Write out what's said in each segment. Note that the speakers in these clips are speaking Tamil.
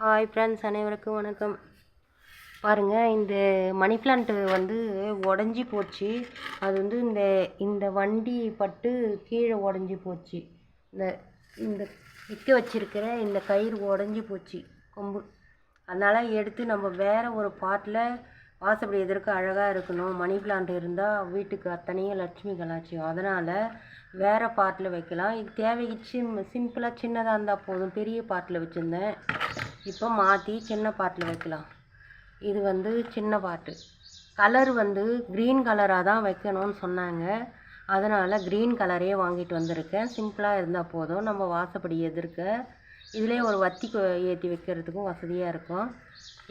ஹாய் ஃப்ரெண்ட்ஸ் அனைவருக்கும் வணக்கம். பாருங்கள் இந்த மணி பிளான்ட் வந்து உடஞ்சி போச்சு. அது வந்து இந்த இந்த வண்டி பட்டு கீழே உடஞ்சி போச்சு. இந்த இந்த விற்க வச்சிருக்கிற இந்த கயிறு உடஞ்சி போச்சு கொம்பு. அதனால் எடுத்து நம்ம வேறு ஒரு பாட்டில் வாசப்படி எதற்கு அழகாக இருக்கணும். மணி பிளான்ட் இருந்தால் வீட்டுக்கு அத்தனையும் லட்சுமி கலாச்சியம் அதனால் வேறு பாட்டில் வைக்கலாம். இது தேவைக்கு சிம் சிம்பிளாக சின்னதாக இருந்தால் போதும். பெரிய பாட்டில் வச்சுருந்தேன். இப்போ மாற்றி சின்ன பாட்டில் வைக்கலாம். இது வந்து சின்ன பாட்டு. கலர் வந்து க்ரீன் கலராக தான் வைக்கணும்னு சொன்னாங்க. அதனால் க்ரீன் கலரே வாங்கிட்டு வந்திருக்கேன். சிம்பிளாக இருந்தால் போதும். நம்ம வாசப்படி எதிர்க்க. இதிலே ஒரு வத்தி ஏற்றி வைக்கிறதுக்கும் வசதியாக இருக்கும்.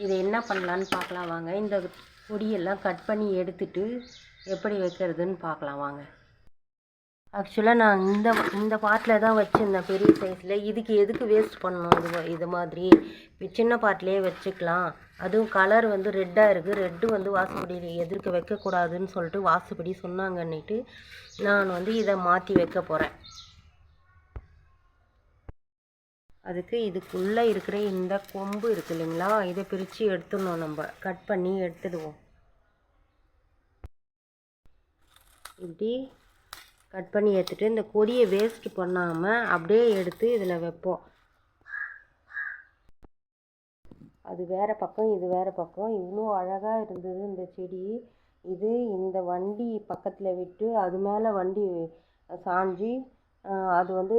இதை என்ன பண்ணலான்னு பார்க்கலாம். வாங்க. இந்த கொடியெல்லாம் கட் பண்ணி எடுத்துட்டு எப்படி வைக்கிறதுன்னு பார்க்கலாம். வாங்க. ஆக்சுவலாக நான் இந்த இந்த பாட்டில் தான் வச்சுருந்தேன் பெரிய சைஸில் இதுக்கு எதுக்கு வேஸ்ட் பண்ணணும்? இது இது மாதிரி. சின்ன பாட்டிலே வச்சுக்கலாம். அதுவும் கலர் வந்து ரெட்டாக இருக்குது ரெட்டு வந்து வாசுபடி எதிர்க்க வைக்கக்கூடாதுன்னு சொல்லிட்டு வாசுபடி சொன்னாங்கன்னுட்டு நான் வந்து இதை மாற்றி வைக்க போகிறேன் அதுக்கு இதுக்குள்ளே இருக்கிற இந்த கொம்பு இருக்கு இல்லைங்களா? இதை பிரித்து எடுத்துடணும் நம்ம. கட் பண்ணி எடுத்துடுவோம். இப்படி கட் பண்ணி எடுத்துகிட்டு இந்த கொடியை வேஸ்ட் பண்ணாமல் அப்படியே எடுத்து இதில் வைப்போம். அது வேறு பக்கம் இது வேறு பக்கம். இவ்வளோ அழகாக இருந்தது இந்த செடி. இது இந்த வண்டி பக்கத்தில் விட்டு அது மேலே வண்டி சாஞ்சி அது வந்து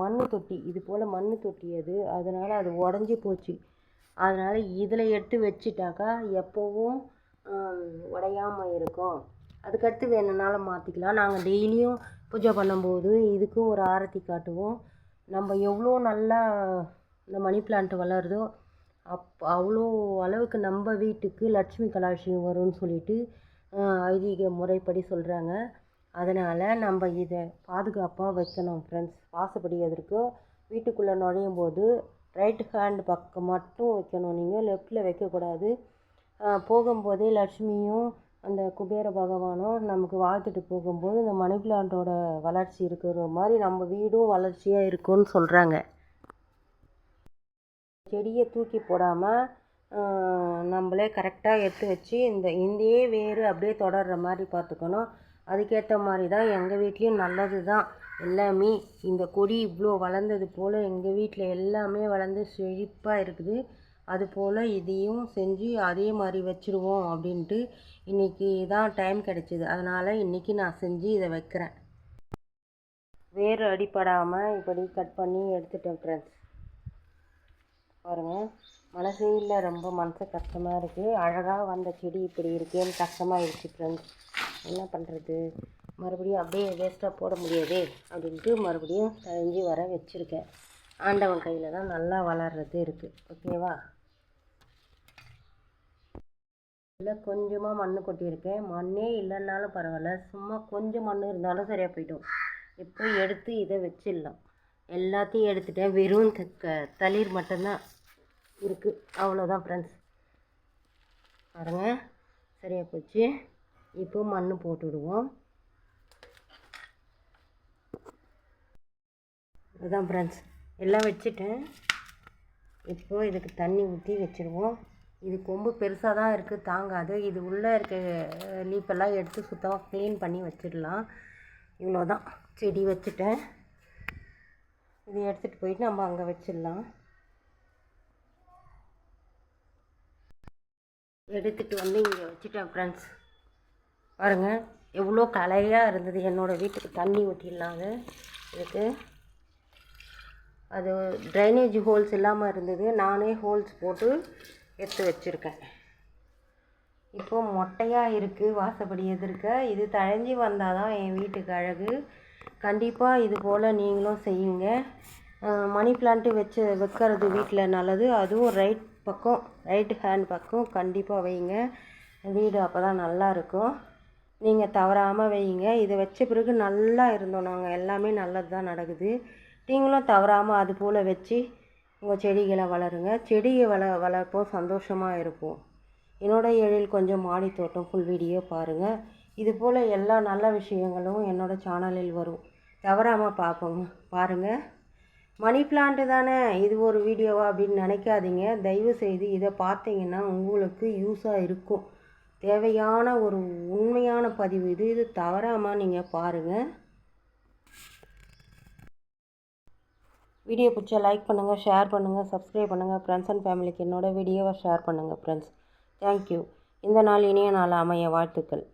மண் தொட்டி. இது போல் மண் தொட்டி அது. அதனால் அது உடஞ்சி போச்சு. அதனால் இதில் எடுத்து வச்சிட்டாக்கா எப்போவும் உடையாமல் இருக்கும். அதுக்கடுத்து வேணும்னாலும் மாற்றிக்கலாம் நாங்கள் டெய்லியும் பூஜை பண்ணும்போது இதுக்கும் ஒரு ஆரத்தி காட்டுவோம். நம்ம எவ்வளோ நல்லா இந்த மணி பிளான்ட் வளருதோ அப் அவ்வளோ அளவுக்கு நம்ம வீட்டுக்கு லட்சுமி கலாட்சியம் வரும்னு சொல்லிட்டு ஐதீக முறைப்படி சொல்கிறாங்க அதனால் நம்ம இதை பாதுகாப்பாக வைக்கணும் ஃப்ரெண்ட்ஸ் வாசப்படி எதற்கோ வீட்டுக்குள்ளே நுழையும் போது ரைட் ஹேண்ட் பக்கம் மட்டும் வைக்கணும் நீங்கள் லெஃப்டில் வைக்கக்கூடாது. போகும்போதே லட்சுமியும் அந்த குபேர பகவானும் நமக்கு வாழ்த்துட்டு போகும்போது இந்த மணி பிளான்ட்டோட வளர்ச்சி இருக்கிற மாதிரி நம்ம வீடும் வளர்ச்சியாக இருக்கும்னு சொல்கிறாங்க செடியை தூக்கி போடாமல் நம்மளே கரெக்டாக எடுத்து வச்சு இந்த இந்தியே வேர் அப்படியே தொடர்ற மாதிரி பார்த்துக்கணும். அதுக்கேற்ற மாதிரி தான் எங்கள் வீட்லேயும் நல்லது தான் எல்லாமே இந்த கொடி இவ்வளோ வளர்ந்தது போல் எங்கள் வீட்டில் எல்லாமே வளர்ந்து செழிப்பாக இருக்குது. அதுபோல் இதையும் செஞ்சு அதே மாதிரி வச்சுருவோம் அப்படின்ட்டு இன்றைக்கி தான் டைம் கிடச்சிது. அதனால் இன்றைக்கி நான் செஞ்சு இதை வைக்கிறேன். வேர் அடிப்படாமல் இப்படி கட் பண்ணி எடுத்துட்டேன் ஃப்ரெண்ட்ஸ் பாருங்கள் மனசே ரொம்ப மனசு கஷ்டமாக இருக்குது அழகாக வந்த செடி இப்படி இருக்கேன்னு கஷ்டமாகிடுச்சு ஃப்ரெண்ட்ஸ் என்ன பண்ணுறது மறுபடியும் அப்படியே வேஸ்ட்டாக போட முடியாதே அப்படின்ட்டு மறுபடியும் தழிஞ்சு வர வச்சுருக்கேன். ஆண்டவன் கையில் தான் நல்லா வளர்றது இருக்குது ஓகேவா இல்லை கொஞ்சமாக மண் கொட்டியிருக்கேன். மண்ணே இல்லைன்னாலும் பரவாயில்ல. சும்மா கொஞ்சம் மண் இருந்தாலும் சரியாக போயிடும். இப்போ எடுத்து இதை வச்சிடலாம். எல்லாத்தையும் எடுத்துட்டேன். வெறும் த- க- தளிர் மட்டும்தான் இருக்குது அவ்வளோதான் ஃப்ரெண்ட்ஸ் பாருங்க. சரியாக போச்சு. இப்போ மண் போட்டுவிடுவோம் அதுதான் ஃப்ரெண்ட்ஸ் எல்லாம் வச்சுட்டேன். இப்போது இதுக்கு தண்ணி ஊற்றி வச்சுருவோம். இது கொம்பு பெருசாக தான் இருக்குது தாங்காது. இது உள்ளே இருக்க லீப்பெல்லாம் எடுத்து சுத்தமாக க்ளீன் பண்ணி வச்சிடலாம். இவ்வளோ தான் செடி வச்சுட்டேன். இது எடுத்துகிட்டு போயிட்டு நம்ம அங்கே வச்சிடலாம். எடுத்துகிட்டு வந்து இங்கே வச்சுட்டேன் ஃப்ரெண்ட்ஸ் பாருங்கள் எவ்வளோ கலையாக இருந்தது. என்னோடய வீட்டுக்கு தண்ணி ஊற்றிடலாம் அது. இதுக்கு. அது ட்ரைனேஜ் ஹோல்ஸ் இல்லாமல் இருந்தது. நானே ஹோல்ஸ் போட்டு எடுத்து வச்சுருக்கேன். இப்போ மொட்டையாக இருக்குது வாசப்படி எதிர்க்க. இது தழைஞ்சி வந்தால் தான் என் வீட்டுக்கு அழகு. கண்டிப்பாக இது போல் நீங்களும் செய்யுங்க. மணி பிளான்ட்டு வச்சு வைக்கிறது வீட்டில் நல்லது. அதுவும் ரைட் பக்கம் ரைட் ஹேண்ட் பக்கம் கண்டிப்பாக வைங்க. வீடு அப்போ தான் நல்லா இருக்கும். நீங்கள் தவறாமல் வைங்க. இதை வச்ச பிறகு நல்லா இருந்தோம் நாங்கள் எல்லாமே நல்லது தான் நடக்குது. நீங்களும் தவறாமல் அது போல் வச்சு உங்கள் செடிகளை வளருங்க. செடியை வள வளர்ப்போம் சந்தோஷமாக இருப்போம். என்னோட எழில் கொஞ்சம் மாடி தோட்டம் ஃபுல் வீடியோ பாருங்கள் இது போல் எல்லா நல்ல விஷயங்களும் என்னோட சேனலில் வரும். தவறாமல் பார்ப்போங்க பாருங்கள் மணி பிளான்ட்டு தானே? இது ஒரு வீடியோவா அப்படின்னு நினைக்காதீங்க. தயவு செய்து இதை பார்த்தீங்கன்னா உங்களுக்கு யூஸாக இருக்கும். தேவையான ஒரு உண்மையான பதிவு இது. இது தவறாமல் நீங்கள் பாருங்கள் வீடியோ பிடிச்சா லைக் பண்ணுங்கள் ஷேர் பண்ணுங்கள் சப்ஸ்கிரைப் பண்ணுங்கள் ஃப்ரெண்ட்ஸ் அண்ட் ஃபேமிலிக்கு என்னோட வீடியோவை ஷேர் பண்ணுங்கள் ஃப்ரெண்ட்ஸ் தேங்க்யூ இந்த நாள் இனிய நாள் அமைய வாழ்த்துக்கள்.